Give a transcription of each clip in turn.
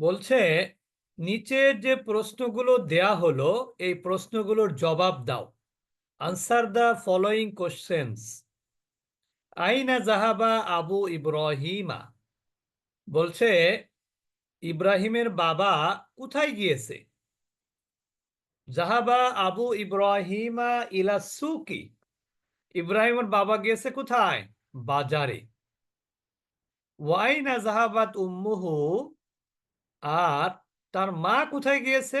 বলছে নিচের যে প্রশ্নগুলো দেয়া হলো, এই প্রশ্নগুলোর জবাব দাও। আনসার দ্য ফলোয়িং কোশ্চেন্স আইনা জাহাবা আবু ইব্রাহিমা? বলছে, ইব্রাহিমের বাবা কোথায় গিয়েছে? জাহাবা আবু ইব্রাহিমা ইলা সুকি। ইব্রাহিমের বাবা গিয়েছে কোথায়? বাজারে। ওয়াইনা জাহাবাত উম্মুহু আর তার মা কোথায় গিয়েছে?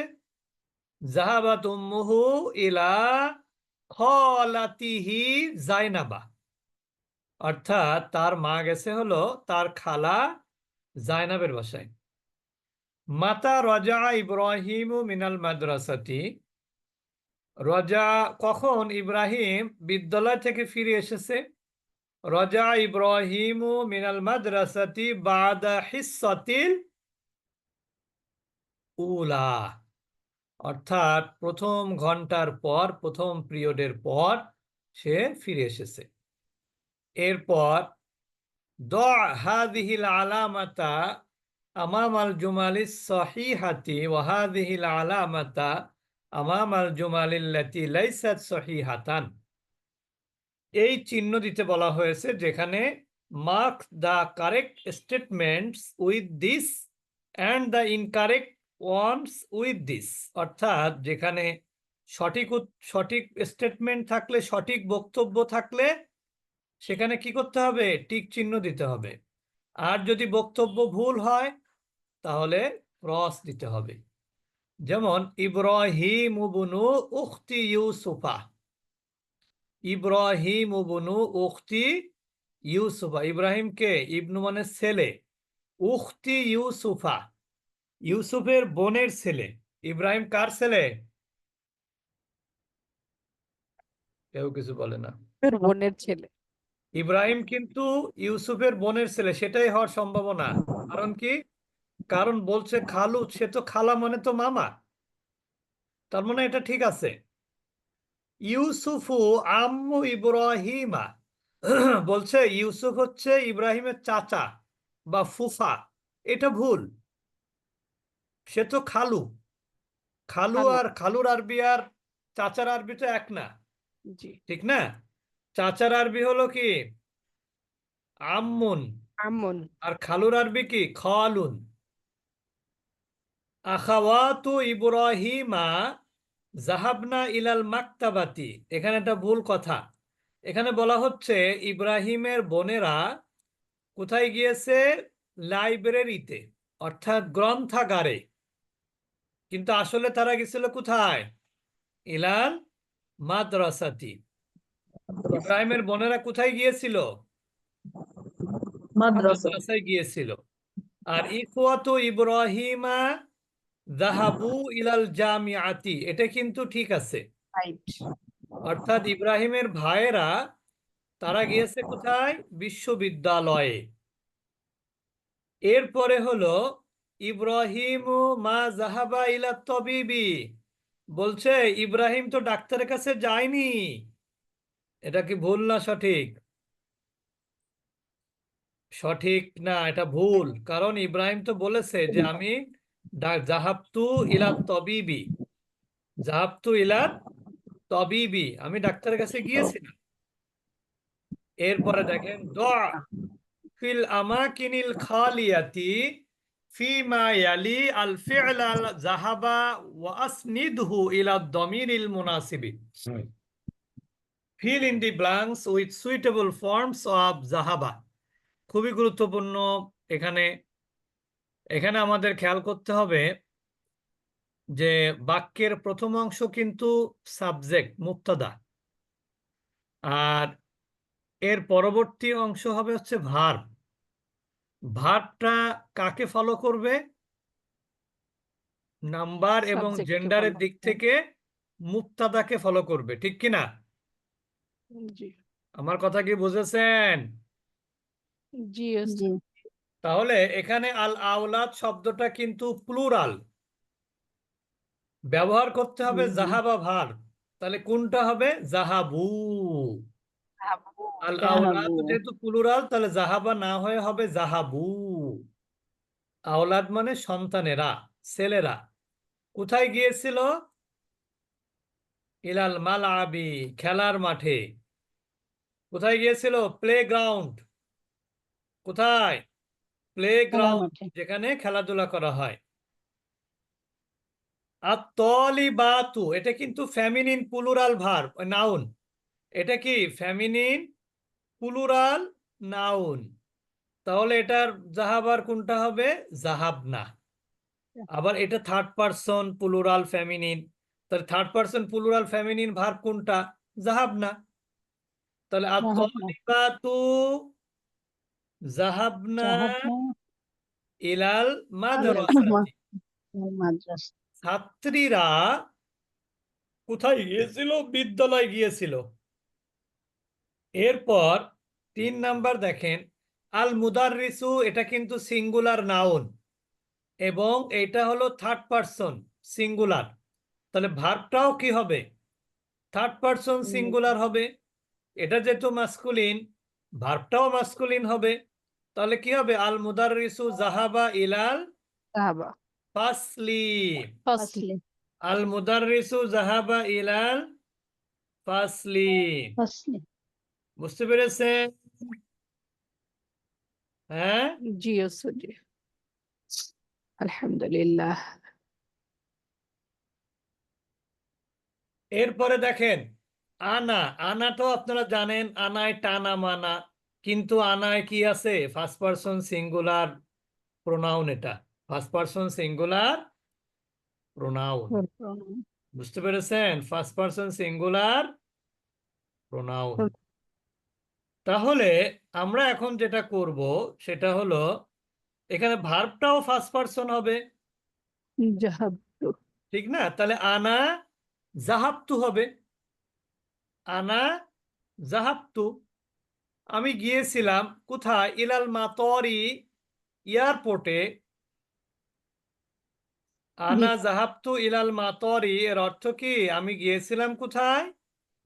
জাহাবাত উম্মুহু ইলা খলাতিহি জাইনাবা অর্থাৎ তার মা গেছে হলো তার খালা জাইনাবের বাসায়। মাতা রজা ইব্রাহিম মিনাল মাদ্রাসাতি। রজা কখন ইব্রাহিম বিদ্যালয় থেকে ফিরে এসেছে? রজা ইব্রাহিম মিনাল মাদ্রাসাতি বাদা হিসাতিল উলা। অর্থাৎ প্রথম ঘণ্টার পর, প্রথম পিরিয়ডের পর সে ফিরে এসেছে। এরপর, দ আলামাতা আমাম আল জুমালিস সহিহাতি ওয়াহাদিহিল আলামাতা আমাম আল জুমালিল্লাতি লাইসাত সহিহাতান। এই চিহ্ন দিতে বলা হয়েছে যেখানে mark the correct statements with this and the incorrect ones with this অর্থাৎ যেখানে সঠিক সঠিক স্টেটমেন্ট থাকলে, সঠিক বক্তব্য থাকলে, সেখানে কি করতে হবে? টিক চিহ্ন দিতে হবে। আর যদি বক্তব্য ভুল হয়, তাহলে ক্রস দিতে হবে। যেমন, ইব্রাহিম উবনু উখতি ইউসুফা। ইব্রাহিম উবনু উখতি ইউসুফা। ইব্রাহিমকে ইবনু মানে ছেলে। উখতি ইউসুফা। ইউসুফের বোনের ছেলে। ইব্রাহিম কার ছেলে? কেউ কিছু বলে না। বোনের ছেলে। ইব্রাহিম কিন্তু ইউসুফের বোনের ছেলে সেটাই হওয়ার সম্ভাবনা। কারণ কি? কারণ বলছে খালু সে তো খালা মানে তো মামা। তার মানে এটা ঠিক আছে। ইউসুফু আম্মু ইব্রাহিমা। বলছে ইউসুফ হচ্ছে ইব্রাহিমের চাচা বা ফুফা। এটা ভুল। সে তো খালু। খালু। আর খালুর আরবি আর চাচার আরবি তো এক না। ঠিক না? চাচার আরবি হলো কি? আম্মুন। আমন আর খালুর আরবি কি? খালুন। আখাওয়াতু ইব্রাহিমা জাহাবনা ইলাল মাকতাবাতি। এখানে একটা ভুল কথা। এখানে বলা হচ্ছে ইব্রাহিমের বোনেরা কোথায় গিয়েছে? লাইব্রেরিতে অর্থাৎ গ্রন্থাগারে। কিন্তু আসলে তারা গেছিল কোথায়? ইলাল মাদ্রাসাতি। ইব্রাহিমের বোনেরা কোথায় গিয়েছিল? মাদ্রাসায় গিয়েছিল। আর ইখওয়াতু ইব্রাহিমা যাহাবু ইলাল জামিআতি। এটা কিন্তু ঠিক আছে। অর্থাৎ ইব্রাহিমের ভাইয়েরা তারা গিয়েছে কোথায়? বিশ্ববিদ্যালয়ে। এরপরে হলো ইব্রাহিম মা জাহাবা ইলা তবিবি। বলছে, ইব্রাহিম তো ডাক্তারের কাছে যায়নি। এটা কি ভুল না সঠিক? সঠিক না, এটা ভুল। কারণ ইব্রাহিম তো বলেছে যে, আমি জাহাবতু ইলা তবিবি জাহাবতু ইলা তবিবি, আমি ডাক্তারের কাছে গিয়েছিলাম। এরপরে দেখেন, দোয়া ফিল আমাকিনিল খালিয়াতি ফিমা ইয়ালি আল ফি'ল আল জাহাবা ওয়া আসনিদহু ইলা দমিরিল মুনাসিবি fill in the blanks with suitable forms of জাহাবা খুবই গুরুত্বপূর্ণ এখানে। এখানে আমাদের খেয়াল করতে হবে যে বাক্যের প্রথম অংশ কিন্তু সাবজেক্ট মুক্তাদা। আর এর পরবর্তী অংশ হবে হচ্ছে ভার্ব। ভার্বটা কাকে ফলো করবে? নাম্বার এবং জেন্ডারের দিক থেকে মুক্তাদাকে ফলো করবে ঠিক কি না? আমার কথা কি বুঝেছেন? জি তাহলে এখানে আল আওলাদ শব্দটা কিন্তু প্লুরাল ব্যবহার করতে হবে। জাহাবা ভার। তাহলে কোনটা হবে? জাহাবু আল আওলাদ যেহেতু প্লুরাল তাহলে জাহাবা না হয়ে হবে জাহাবু আওলাদ মানে সন্তানেরা ছেলেরা। কোথায় গিয়েছিল? ইলাল মালাবি খেলার মাঠে। কোথায় গিয়েছিল? প্লে গ্রাউন্ড কোথায় প্লে গ্রাউন্ড যেখানে খেলাধুলা করা হয়। আর তলিবাতু এটা কিন্তু ফ্যামিনিন প্লুরাল ভার্ব নাউন এটা কি? ফ্যামিনিন প্লুরাল নাউন তাহলে এটার জাহাবার কোনটা হবে? জাহাবনা আবার এটা থার্ড পারসন প্লুরাল ফ্যামিনিন তাহলে third person plural feminine verb কোনটা? জাহাবনা তাহলে আর জাহাবনা। তলিবাতু জাহাবনা জাহাবনা ইলাল মাদ্রাসা। ছাত্রীরা কোথায় গিয়েছিল? বিদ্যালয় গিয়েছিল। এরপর তিন নাম্বার দেখেন আল মুদাররিসু এটা কিন্তু সিঙ্গুলার নাউন এবং এটা হলো থার্ড পারসন সিঙ্গুলার তাহলে ভার্বটাও কি হবে? থার্ড পারসন সিঙ্গুলার হবে। এটা যেহেতু মাস্কুলিন ভার্বটাও মাস্কুলিন হবে। তাহলে কি হবে? আল মুদাররিসু জাহাবা ইলাল ফাসলি। ফাসলি। আল মুদাররিসু জাহাবা ইলাল ফাসলি। ফাসলি। বুঝতে পেরেছেন হ্যাঁ? জি জি আলহামদুলিল্লাহ। এরপরে দেখেন আনা আনাটাও আপনারা জানেন আনায় টানা মানা কিন্তু আনায় কি আছে? ফার্স্ট পারসন সিঙ্গুলার প্রোনাউন এটা। ফার্স্ট পারসন সিঙ্গুলার প্রোনাউন বুঝতে পেরেছেন? First person singular pronoun. তাহলে আমরা এখন যেটা করব সেটা হলো এখানে ভার্বটাও ফার্স্ট পারসন হবে। ঠিক না? তাহলে আনা জাহাবতু হবে। আনা জাহাবতু আমি গিয়েছিলাম কোথায়? ইলাল মাতরি এয়ারপোর্টে। আনা জাহাবতু ইলাল মাতরি এর অর্থ কি? আমি গিয়েছিলাম কোথায়?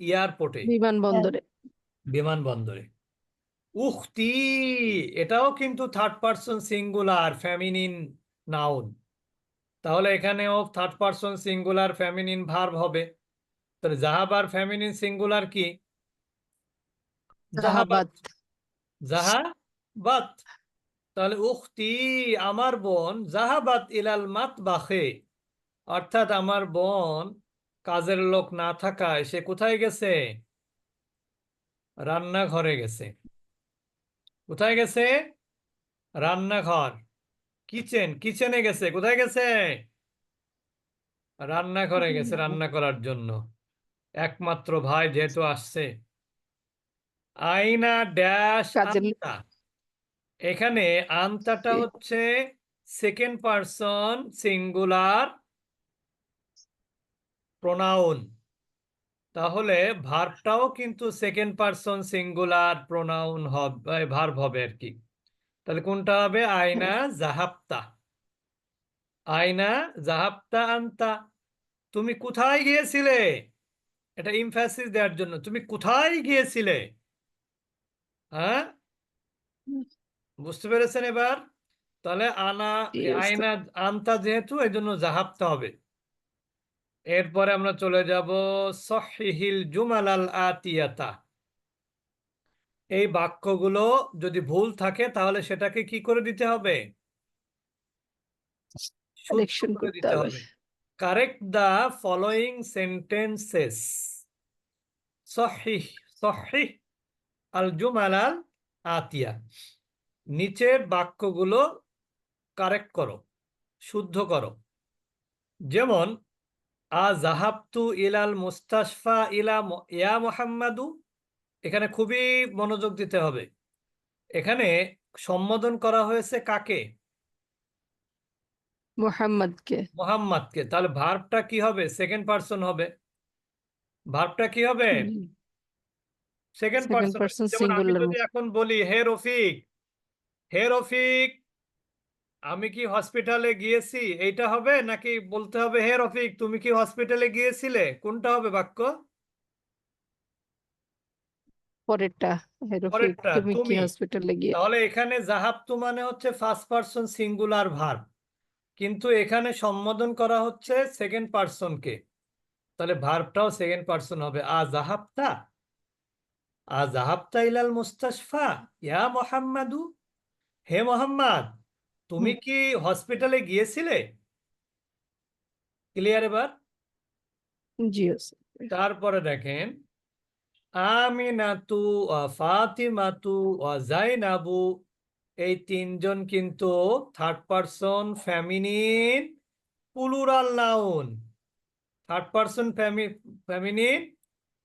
এয়ারপোর্টে। বিমানবন্দরে। বিমানবন্দরে। উখতি এটাও কিন্তু third person singular feminine noun তাহলে এখানেও third person singular feminine verb হবে। তাহলে জাহাবার ফ্যামিনিন সিঙ্গুলার কি? জাহাবাত জাহাবাত তাহলে উখতি আমার বোন জাহাবাত ইলাল মাতবাখে। অর্থাৎ আমার বোন কাজের লোক না থাকায় সে কোথায় গেছে? রান্নাঘরে গেছে। কোথায় গেছে? রান্নাঘর। কিচেন কিচেনে গেছে। কোথায় গেছে? রান্নাঘরে গেছে রান্না করার জন্য। একমাত্র ভাই যেহেতু আসছে। আইনা ড্যাশ আন্তা। এখানে আন্তাটা হচ্ছে সেকেন্ড পারসন সিঙ্গুলার প্রোনাউন তাহলে ভার্বটাও কিন্তু সেকেন্ড পারসন সিঙ্গুলার প্রোনাউন হবে ভার্ব হবে আর কি। তাহলে কোনটা হবে? আয়না জাহাপ্তা আয়না জাহাপ্তা আন্তা। তুমি কোথায় গিয়েছিলে? এটা ইমফ্যাসিস দেওয়ার জন্য। তুমি কোথায় গিয়েছিলে? হ্যাঁ? বুঝতে পেরেছেন এবার? তাহলে আনা আয়না আন্তা যেহেতু এই জন্য জাহাপ্তা হবে। এরপরে আমরা চলে যাব সহিহিল জুমাল আল আতিয়াতা। এই বাক্যগুলো যদি ভুল থাকে তাহলে সেটাকে কি করে দিতে হবে? দিতে হবে। কারেক্ট দ্য ফলোয়িং সেন্টেন্সেস সহিহ সহিহ আল জুমাল আল আতিয়া। নিচের বাক্যগুলো কারেক্ট করো শুদ্ধ করো। যেমন আ জাহাবতু ইলাল মুস্তাশফা ইলা ইয়া মোহাম্মাদু এখানে খুবই মনোযোগ দিতে হবে। এখানে সম্বোধন করা হয়েছে কাকে? মোহাম্মদকে। মোহাম্মদকে। তাহলে ভার্বটা কি হবে? সেকেন্ড পারসন হবে। ভার্বটা কি হবে? Second person. এখন বলি হে রফিক হে রফিক আমি কি হসপিটালে গিয়েছি? এইটা হবে? নাকি বলতে হবে হে রফিক তুমি কি হসপিটালে গিয়েছিলে? কোনটা হবে বাক্য? পরেরটা। রফিক পরেরটা, তুমি কি হসপিটালে গিয়ে তাহলে এখানে জাহাবতু মানে হচ্ছে ফার্স্ট পারসন সিঙ্গুলার ভার্ব কিন্তু এখানে সম্বোধন করা হচ্ছে সেকেন্ড পারসনকে তাহলে ভার্বটাও সেকেন্ড পারসন হবে। আ জাহাবতা আ জাহাবতা ইলাল মুস্তাশফা। ইয়া মোহাম্মদু। হে মোহাম্মদ। তুমি কি হসপিটালে গিয়েছিলে? ক্লিয়ার এবার? জি তারপরে দেখেন আমিনাতু ফাতিমাতু জাইনাবু এই তিনজন কিন্তু third person feminine plural noun third person feminine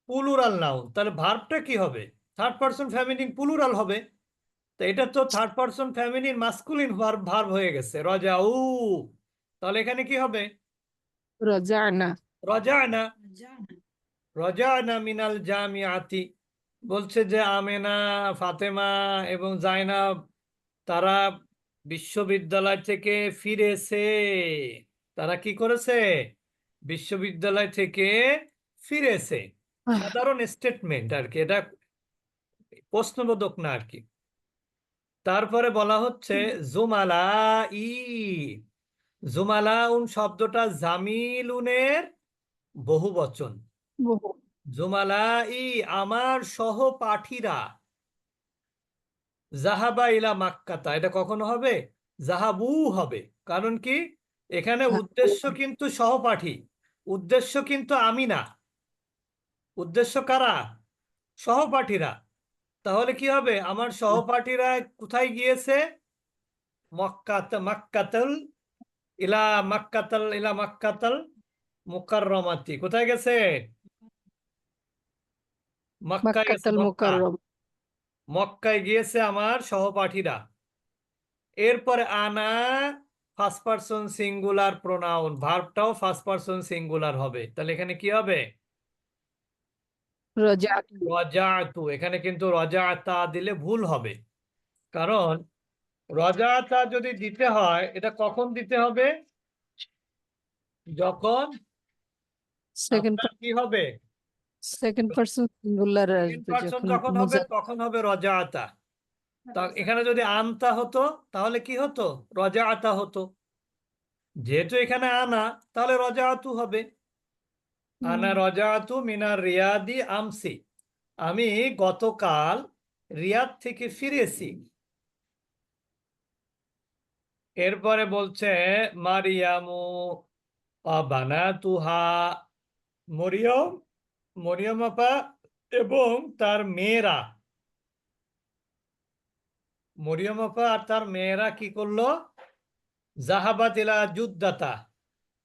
plural noun তাহলে ভার্বটা কি হবে? থার্ড পারসন ফ্যামিনিন পুলুরাল হবে। তো এটা তো থার্ড পারসন ফ্যামিলির মাস্কুলিন ভার্ব ভার্ব হয়ে গেছে। রজাউ। তাহলে এখানে কি হবে? রাজানা। রজানা। রজানা। মিনাল জামিয়াতি বলছে যে আমেনা ফাতেমা এবং জাইনাব তারা বিশ্ববিদ্যালয় থেকে ফিরেছে। তারা কি করেছে? বিশ্ববিদ্যালয় থেকে ফিরেছে। সাধারণ স্টেটমেন্ট আর কি। এটা প্রশ্নবোধক না আর কি। তারপরে বলা হচ্ছে জুমালা ই জুমালাউন শব্দটা জামিলুনের বহু বচন বহু। জুমালাই আমার সহপাঠীরা। জাহাবা ইলা মাক্কাতা এটা কখনো হবে? জাহাবু হবে। কারণ কি? এখানে। উদ্দেশ্য কিন্তু সহপাঠী। উদ্দেশ্য কিন্তু আমি না। উদ্দেশ্য কারা? সহপাঠীরা। তাহলে কি হবে? আমার সহপাঠীরা কোথায় গিয়েছে? মক্কাত মাক্কাতাল ইলা মাক্কাতাল ইলা মাক্কাতাল মুকাররমাতি। কোথায় গেছে? মক্কায় গিয়েছে আমার সহপাঠীরা। এরপরে আনা ফার্স্ট পারসন সিঙ্গুলার প্রোনাউন ভার্বটাও ফার্স্ট পারসন সিঙ্গুলার হবে। তাহলে এখানে কি হবে? রাজাতু। রজাতু এখানে কিন্তু রজাতা দিলে ভুল হবে। কারণ রজাতা যদি দিতে হয় এটা কখন দিতে হবে? যখন সেকেন্ড কি হবে? সেকেন্ড পারসন সিঙ্গুলার পারসন যখন হবে তখন হবে রজাতা। এখানে যদি আনতা হতো তাহলে কি হতো? রজাআতা হতো। যেহেতু এখানে আনা তাহলে রজাআতু হবে। আনা রজাআতু মিনার রিয়াদি আমসি। আমি গতকাল রিয়াদ থেকে ফিরেছি। এরপরে বলছে, মারিয়ামু বানাতুহা মরিয়ম মরিয়ম আপা এবং তার মেয়েরা। মরিয়ম আপা আর তার মেয়েরা কি করল? জাহাবাতিলা যুদ্ধাতা।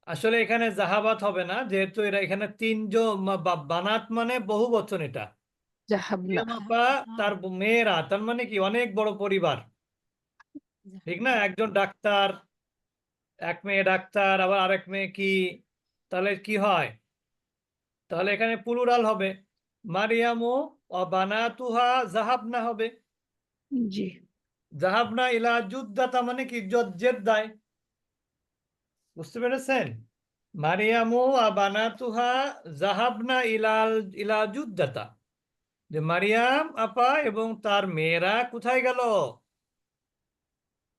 আসলে এখানে জাহাবাত হবে না যেহেতু এরা এখানে তিনজন বানাত মানে বহু বচন এটা। তার মেয়েরা তার মানে কি অনেক বড় পরিবার। ঠিক না? একজন ডাক্তার এক মেয়ে ডাক্তার আবার আরেক মেয়ে কি? তাহলে কি হয়? তাহলে এখানে প্লুরাল হবে। মারিয়ামু বানাতুহা জাহাবনা হবে। জি। জাহাবনা ইলা যুদ্ধাতা মানে কি জেদ্দায় বুঝতে পেরেছেন? মারিয়ামু আ বানাতুহা জাহাবনা ইলাল ইলা যুদ্ধাতা যে মারিয়াম আপা এবং তার মেয়েরা কোথায় গেল?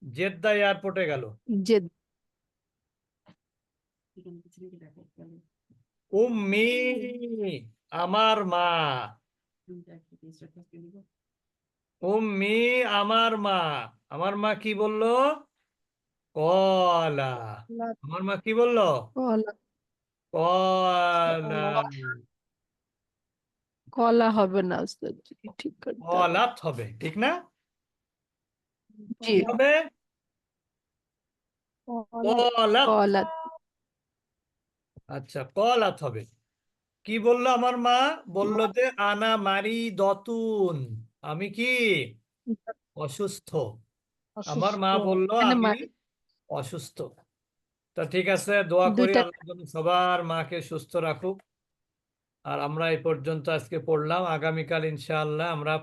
জেদ্দা এয়ারপোর্টে গেল। উম্মি আমার মা। উম্মি আমার মা। আমার মা কি বলল? কলা। আমার মা কি বলল? কলা। কলা। কলা। হবে না ঠিক করতে হবে। কলাত হবে ঠিক না? জি। হবে? কলাত আচ্ছা কলাত হবে। কি বলল আমার মা? বলল যে আনা মারি দতুন। আমি কি? অসুস্থ। আমার মা বলল আমি অসুস্থ। তা ঠিক আছে দোয়া করি আল্লাহ সবার মাকে সুস্থ রাখুক। আর আমরা এই পর্যন্ত আজকে পড়লাম। আগামীকাল ইনশাআল্লাহ আমরা